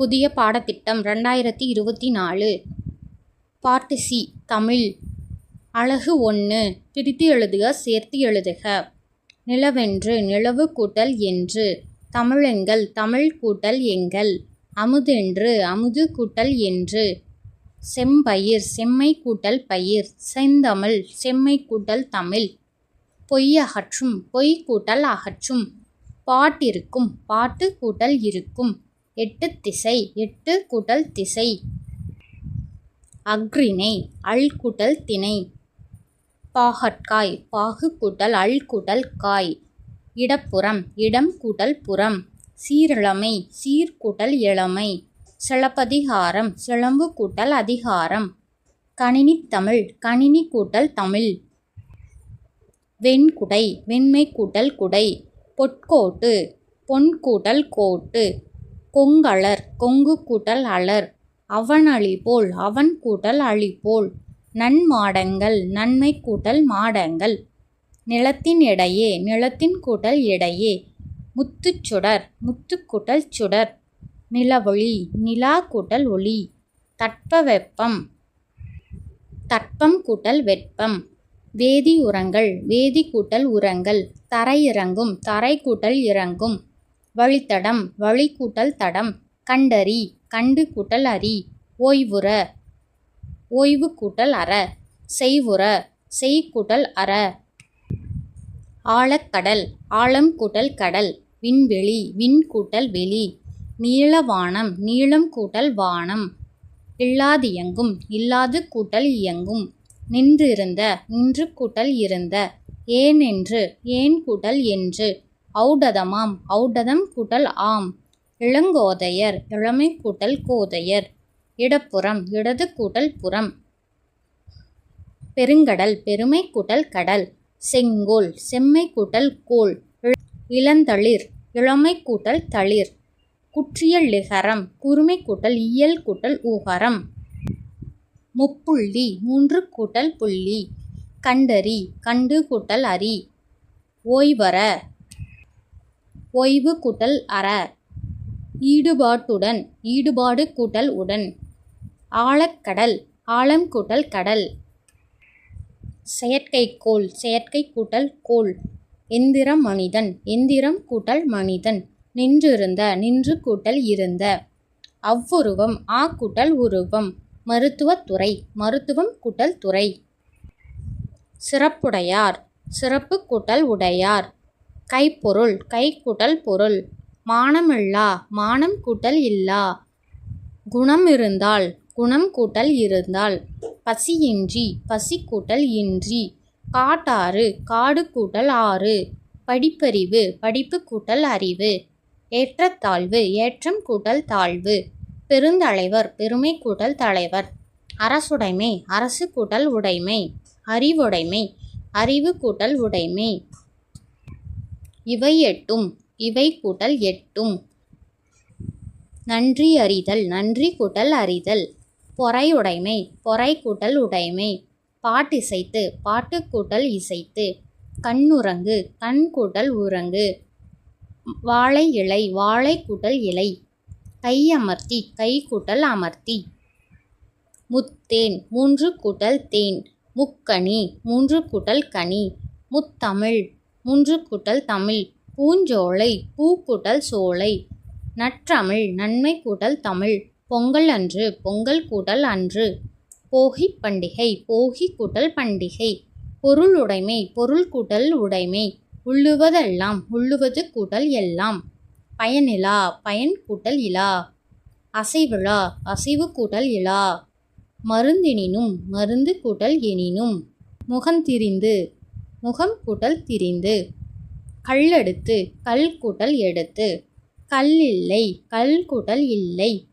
புதிய பாடத்திட்டம் ரெண்டாயிரத்தி இருபத்தி நாலு. பாட்டு சி. தமிழ். அழகு ஒன்று பிரித்து எழுதுக சேர்த்து எழுதுக. நிலவென்று நிலவு கூட்டல் என்று. தமிழெங்கள் தமிழ் கூட்டல் எங்கள் அமுதென்று அமுது கூட்டல் என்று. செம்பயிர் செம்மை கூட்டல் பயிர். செந்தமிழ் செம்மை கூட்டல் தமிழ். பொய் அகற்றும் பொய் கூட்டல் அகற்றும். பாட்டிருக்கும் பாட்டு கூட்டல் இருக்கும். எட்டு திசை எட்டு கூட்டல் திசை. அக்ரிணை அல் கூட்டல் திணை. பாகற்காய் பாகு கூட்டல் அல் கூட்டல் காய். இடப்புறம் இடம் கூட்டல் புறம். சீரிழமை சீர்கூட்டல் இளமை. சிலப்பதிகாரம் சிலம்பு கூட்டல் அதிகாரம். கணினி தமிழ் கணினி கூட்டல் தமிழ். வெண்குடை வெண்மை கூட்டல் குடை. பொற்கோட்டு பொன் கூட்டல் கோட்டு. கொங்கலர் கொங்கு கூட்டல் அலர். அவனளி போல் அவன் கூட்டல் அழிபோல். நன்மாடங்கள் நன்மை கூட்டல் மாடங்கள். நிலத்தின் இடையே நிலத்தின் கூட்டல் இடையே முத்துச்சுடர் முத்துக்கூட்டல் சுடர். நிலவொளி நிலா கூட்டல் ஒளி. தட்பவெப்பம் தட்பம் கூட்டல் வெப்பம். வேதி உரங்கள் வேதி கூட்டல் உரங்கள். தரையிறங்கும் தரை கூட்டல் இறங்கும். வழித்தடம் வழிகூட்டல் தடம் கண்டறி கண்டு கூட்டல் அறி ஓய்வுற ஓய்வு கூட்டல் அற செய்வுற செய்கூட்டல் அற. ஆழக்கடல் ஆழம் கூட்டல் கடல் விண்வெளி விண் கூட்டல் வெளி நீளவானம் நீளம் கூட்டல் வானம். இல்லாதியங்கும் இல்லாது கூட்டல் இயங்கும். நின்றிருந்த நின்று கூட்டல் இருந்த ஏனென்று ஏன் கூட்டல் என்று. ஔடதமாம். ஔடதம் கூட்டல் ஆம். இளங்கோதையர் இளமை கூட்டல் கோதையர். இடப்புறம் இடது கூட்டல் புறம். பெருங்கடல் பெருமை கூட்டல் கடல். செங்கோல் செம்மை கூட்டல் கோல் இளந்தளிர் இளமை கூட்டல் தளிர். குற்றியலிகரம் குறுமை கூட்டல் இயல் கூட்டல் ஊகரம். முப்புள்ளி மூன்று கூட்டல் புள்ளி. கண்டறி கண்டு கூட்டல் அரி. ஓய்வர ஓய்வு கூட்டல் அற. ஈடுபாட்டுடன் ஈடுபாடு கூட்டல் உடன். ஆழக்கடல் ஆழம் கூட்டல் கடல். செயற்கைக்கோள் செயற்கை கூட்டல் கோள். எந்திரம் மனிதன் எந்திரம் கூட்டல் மனிதன். நின்றிருந்த நின்று கூட்டல் இருந்த. அவ்வுருவம் ஆ கூட்டல் உருவம். மருத்துவத்துறை மருத்துவம் கூட்டல் துறை. சிறப்புடையார் சிறப்பு கூட்டல் உடையார். கைப்பொருள் கை கூட்டல் பொருள். மானமில்லா மானம் கூட்டல் இல்லா. குணம் இருந்தால் குணம் கூட்டல் இருந்தால். பசியின்றி பசி கூட்டல் இன்றி. காட்டாறு காடு கூட்டல் ஆறு. படிப்பறிவு படிப்பு கூட்டல் அறிவு. ஏற்றத்தாழ்வு ஏற்றம் கூட்டல் தாழ்வு. பெருந்தலைவர் பெருமை கூட்டல் தலைவர். அரசுடைமை அரசு கூட்டல் உடைமை. அறிவுடைமை அறிவு கூட்டல் உடைமை. இவை எட்டும் இவை கூட்டல் எட்டும். நன்றி அறிதல் நன்றி கூட்டல் அறிதல். பொறையுடைமை பொறை கூட்டல் உடைமை. பாட்டிசைத்து பாட்டு கூட்டல் இசைத்து. கண்ணுறங்கு கண் கூட்டல் உறங்கு. வாழை இலை வாழை கூட்டல் இலை. கை அமர்த்தி கை கூட்டல் அமர்த்தி. முத்தேன் மூன்று கூட்டல் தேன். முக்கனி மூன்று கூட்டல் கனி. முத்தமிழ் முன்று கூட்டல் தமிழ் பூஞ்சோலை பூ கூட்டல் சோலை நற்றமிழ் நன்மை கூட்டல் தமிழ் பொங்கல் அன்று பொங்கல் கூட்டல் அன்று போகி பண்டிகை போகி கூட்டல் பண்டிகை பொருள் உடைமை பொருள் கூட்டல் உடைமை உள்ளுவதெல்லாம் உள்ளுவது கூட்டல் எல்லாம் பயனிலா பயன் கூட்டல் இலா அசைவிழா அசைவு கூட்டல் இலா மருந்தினினும் மருந்து கூட்டல் எனினும் முகந்திரிந்து முகம் கூட்டல் திரிந்து. கல்லெடுத்து கல் கூட்டல் எடுத்து. கல் இல்லை கல் கூட்டல் இல்லை.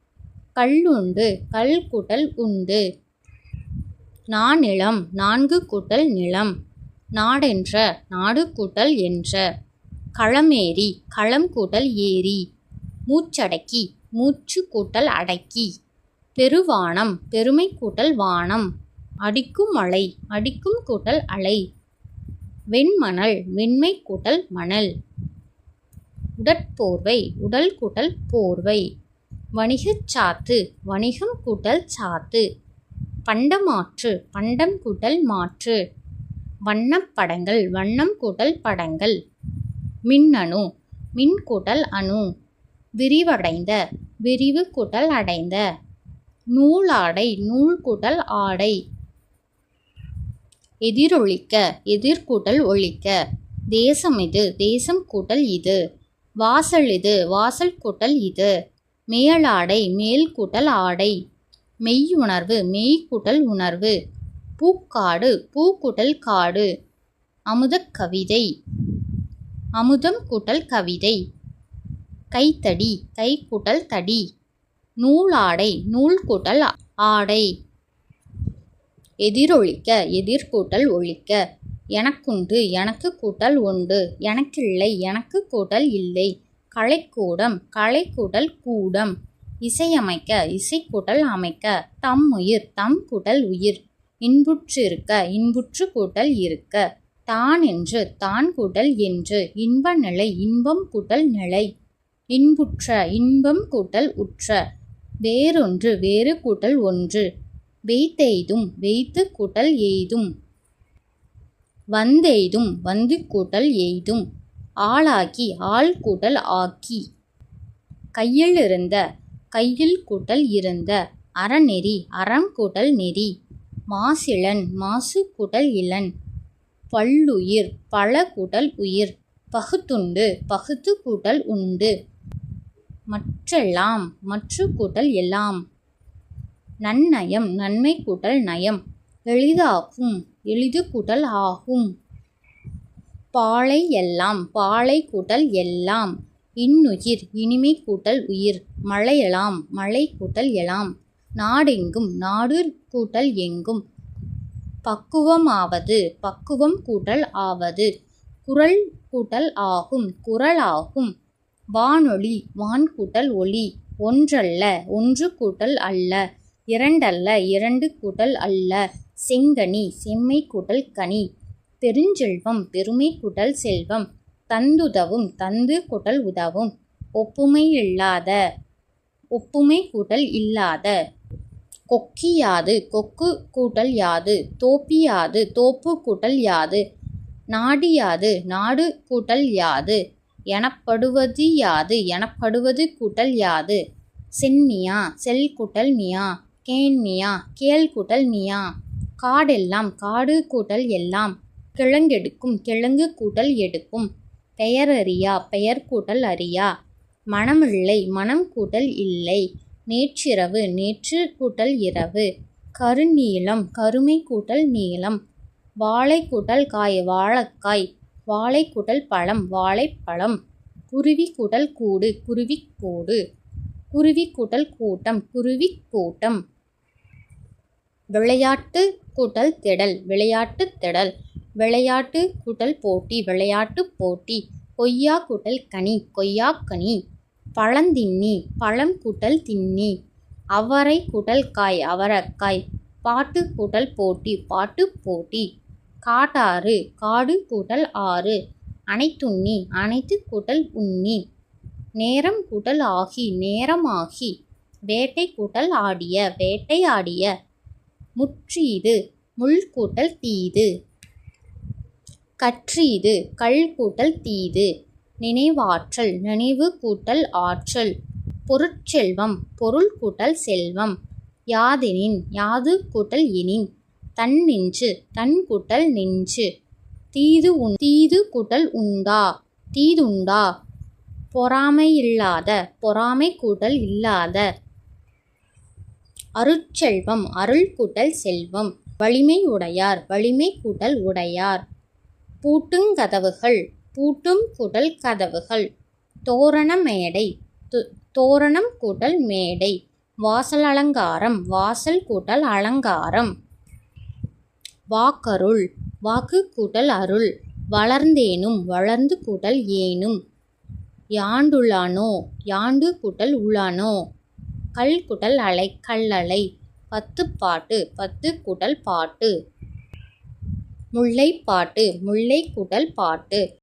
கல்லுண்டு கல் கூட்டல் உண்டு. நானிலம் நான்கு கூட்டல் நிலம் நாடென்ற நாடு கூட்டல் என்ற. களமேறி களம் கூட்டல் ஏரி மூச்சடக்கி மூச்சு கூட்டல் அடக்கி. பெருவானம் பெருமை கூட்டல் வானம். அடிக்கும் மழை அடிக்கும் கூட்டல் அலை. வெண்மணல் வெண்மை கூட்டல் மணல். உடற்போர்வை உடல் கூட்டல் போர்வை. வணிகச் சாத்து வணிகம் கூட்டல் சாத்து. பண்டமாற்று பண்டம் கூட்டல் மாற்று. வண்ணப்படங்கள் வண்ணம் கூட்டல் படங்கள். மின்னணு மின் கூட்டல் அணு. விரிவடைந்த விரிவு கூட்டல் அடைந்த. நூலாடை நூல் கூட்டல் ஆடை. எதிரொலிக்க எதிர்கூட்டல் ஒழிக்க. தேசம் இது தேசம் கூட்டல் இது. வாசல் இது வாசல் கூட்டல் இது. மேலாடை மேல் கூட்டல் ஆடை. மெய்யுணர்வு மெய் கூட்டல் உணர்வு. பூக்காடு பூக்கூட்டல் காடு. அமுதக் கவிதை. அமுதம் கூட்டல் கவிதை. கைத்தடி கை கூட்டல் தடி நூலாடை நூல் கூட்டல் ஆடை. எதிரொலிக்க எதிர்கூட்டல் ஒழிக்க. எனக்குண்டு எனக்கு கூட்டல் உண்டு. எனக்கில்லை எனக்கு கூட்டல் இல்லை. கலைக்கூடம் கலை கூட்டல் கூடம். இசையமைக்க இசைக்கூட்டல் அமைக்க. தம் உயிர் தம் கூட்டல் உயிர். இன்புற்றிருக்க இன்புற்று கூட்டல் இருக்க. தான் என்று தான் கூட்டல் என்று. இன்ப நிலை இன்பம் கூட்டல் நிலை. இன்புற்ற இன்பம் கூட்டல் உற்ற. வேறொன்று வேறு கூட்டல் ஒன்று. வெய்தெய்தும் வெய்த்து கூட்டல் எய்தும். வந்தெய்தும் வந்து கூட்டல் எய்தும். ஆளாக்கி ஆள் கூட்டல் ஆக்கி. கையில் இருந்த கையில் கூட்டல் இருந்த. அறநெறி அறம் கூட்டல் நெறி. மாசிலன் மாசு கூட்டல் இளன். பல்லுயிர் பல கூட்டல் உயிர். பகுத்துண்டு பகுத்து கூட்டல் உண்டு. மற்றெல்லாம் மற்று கூட்டல் எல்லாம். நன்னயம் நன்மை கூட்டல் நயம். எளிதாகும் எளிது கூட்டல் ஆகும். பாலை எல்லாம் பாலை கூட்டல் எல்லாம். இன்னுயிர் இனிமை கூட்டல் உயிர். மழையலாம் மழை கூட்டல் எலாம். நாடெங்கும் நாடு கூட்டல் எங்கும். பக்குவமாவது பக்குவம் கூட்டல் ஆவது. குரல் கூட்டல் ஆகும் குரலாகும் வானொலி வான் கூட்டல் ஒளி ஒன்றல்ல ஒன்று கூட்டல் அல்ல. இரண்டல்ல இரண்டு கூட்டல் அல்ல. செங்கனி செம்மை கூட்டல் கனி. பெருஞ்செல்வம் பெருமை கூட்டல் செல்வம். தந்துதவும் தந்து கூட்டல் உதவும். ஒப்புமை இல்லாத ஒப்புமை கூட்டல் இல்லாத. கொக்கியாது கொக்கு கூட்டல் யாது. தோப்பியாது தோப்பு கூட்டல் யாது. நாடியாது நாடு கூட்டல் யாது. எனப்படுவது யாது எனப்படுவது கூட்டல் யாது. சென்னியா செல் கூட்டல் மியா. கேண்மியா கேள் கூட்டல் மியா. காடெல்லாம் காடு கூட்டல் எல்லாம். கிழங்கெடுக்கும் கிழங்கு கூட்டல் எடுக்கும். பெயரறியா பெயர் கூட்டல் அறியா. மனமில்லை மனம் கூட்டல் இல்லை. நேற்றிரவு நேற்று கூட்டல் இரவு. கருநீளம் கருமை கூட்டல் நீளம். வாழை கூட்டல் காய் வாழைக்காய். வாழை கூட்டல் பழம் வாழைப்பழம். குருவி கூட்டல் கூடு குருவிக்கூடு குருவி கூட்டல் கூட்டம் குருவிக் கூட்டம். விளையாட்டு கூட்டல் திடல் விளையாட்டு திடல் விளையாட்டு கூட்டல் போட்டி விளையாட்டு போட்டி கொய்யா கூட்டல் கனி கொய்யாக்கனி பழந்தின்னி பழம் கூட்டல் தின்னி அவரை கூட்டல் காய் அவரக்காய் பாட்டு கூட்டல் போட்டி பாட்டு போட்டி காட்டாறு காடு கூட்டல் ஆறு அனைத்துண்ணி அனைத்து கூட்டல் உண்ணி நேரம் கூட்டல் ஆகி நேரமாகி வேட்டை கூட்டல் ஆடிய வேட்டை ஆடிய முற்றீது முள் கூட்டல் தீது. கற்றீது கள் கூட்டல் தீது. நினைவாற்றல் நினைவு கூட்டல் ஆற்றல். பொருட்செல்வம் பொருள் கூட்டல் செல்வம். யாதெனின் யாது கூட்டல் எனின். தன் நெஞ்சு தன் கூட்டல் நெஞ்சு தீது உண் தீது கூட்டல் உண்டா? தீதுண்டா? பொறாமையில்லாத பொறாமை கூட்டல் இல்லாத. அருட்செல்வம் அருள் கூட்டல் செல்வம் வலிமை உடையார். வலிமை கூட்டல் உடையார் பூட்டுங்கதவுகள் பூட்டும் கூட்டல் கதவுகள். தோரண மேடை து- தோரணம் கூட்டல் மேடை. வாசல் அலங்காரம் வாசல் கூட்டல் அலங்காரம். வாக்கருள் வாக்கு கூட்டல் அருள். வளர்ந்தேனும் வளர்ந்து கூட்டல் ஏனும். யாண்டுளானோ யாண்டு கூட்டல் உளானோ கல் குடல் அலை கல்லலை. பத்து பாட்டு பத்து குடல் பாட்டு. முல்லைப்பாட்டு முல்லை குடல் பாட்டு.